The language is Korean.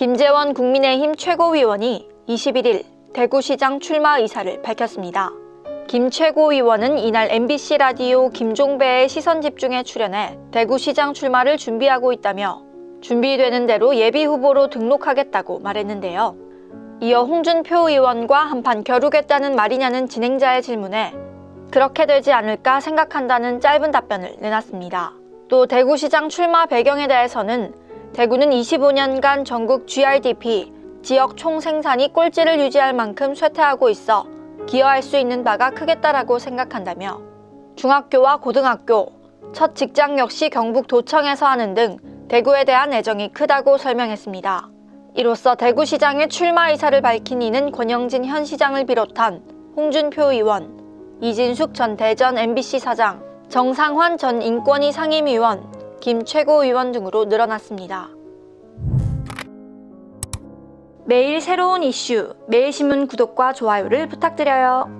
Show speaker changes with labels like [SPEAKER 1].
[SPEAKER 1] 김재원 국민의힘 최고위원이 21일 대구시장 출마 의사를 밝혔습니다. 김 최고위원은 이날 MBC 라디오 김종배의 시선 집중에 출연해 대구시장 출마를 준비하고 있다며 준비되는 대로 예비 후보로 등록하겠다고 말했는데요. 이어 홍준표 의원과 한판 겨루겠다는 말이냐는 진행자의 질문에 그렇게 되지 않을까 생각한다는 짧은 답변을 내놨습니다. 또 대구시장 출마 배경에 대해서는 대구는 25년간 전국 GRDP 지역 총생산이 꼴찌를 유지할 만큼 쇠퇴하고 있어 기여할 수 있는 바가 크겠다라고 생각한다며 중학교와 고등학교, 첫 직장 역시 경북 도청에서 하는 등 대구에 대한 애정이 크다고 설명했습니다. 이로써 대구시장의 출마 의사를 밝힌 이는 권영진 현 시장을 비롯한 홍준표 의원, 이진숙 전 대전 MBC 사장, 정상환 전 인권위 상임위원, 김 최고위원 등으로 늘어났습니다. 매일 새로운 이슈, 매일신문 구독과 좋아요를 부탁드려요.